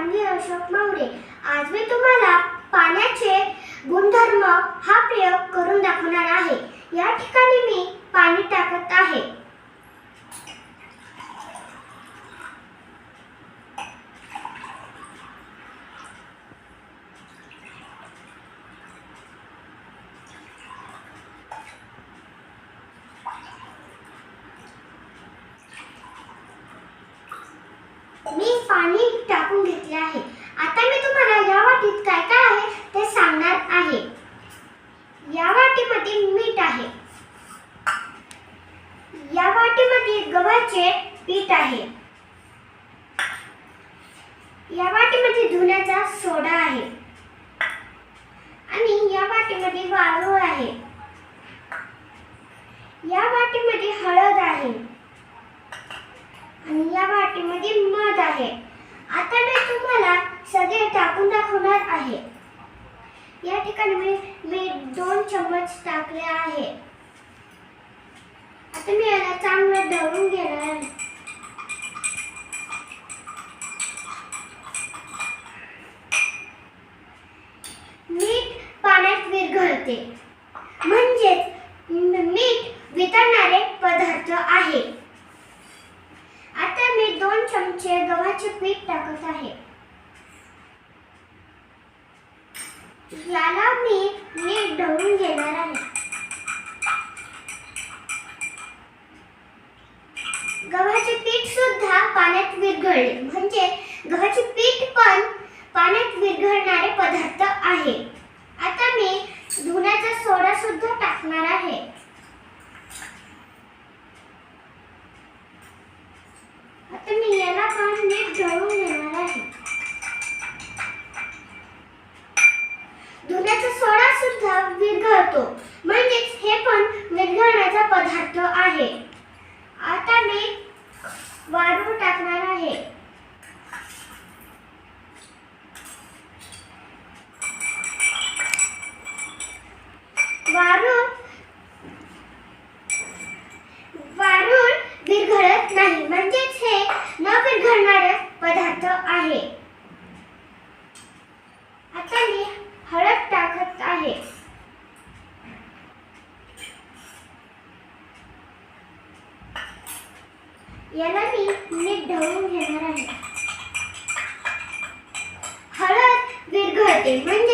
मी अशोक मावरे आज मी तुम्हाला पाण्याचे गुणधर्म हा प्रयोग करून दाखवणार आहे. या ठिकाणी मी पाणी टाकत आहे. मी पाणी टाकून घेतले आहे. आता मी तुम्हाला या वाटीत काय काय आहे ते सांगणार आहे. या वाटीमध्ये मीठ आहे. या वाटीमध्ये गव्हाचे पीठ आहे. या वाटीमध्ये धुण्याचा सोडा आहे. आणि या वाटीमध्ये वाळू आहे. या वाटीमध्ये हळद आहे आणि या वाटीमध्ये मध आहे. आता मी तुम्हाला सगळे टाकून दाखवणार आहे. या ठिकाणी मी मी दोन चम्मच टाकले आहे. आता मी याला चांगलं दळून घेणार आहे. मीठ पाण्यात विरघळते. म्हणजेच म- मीठ वितळणारे पदार्थ आहे आता मी दोन चमचे मीठ टाकत आहे. याला मी नीट ढवून घेणार आहे. गव्हाचे पीठ सुद्धा पाण्यात विरघळले. म्हणजे गव्हाचे पीठ पण सोडा विरघळतो. म्हणजेच हे पण विरघळण्याचा पदार्थ आहे. आता मी वारू टाकणार आहे. वारू याला मी नीट ढवळून घेणार आहे. हळद विरघळते म्हणजे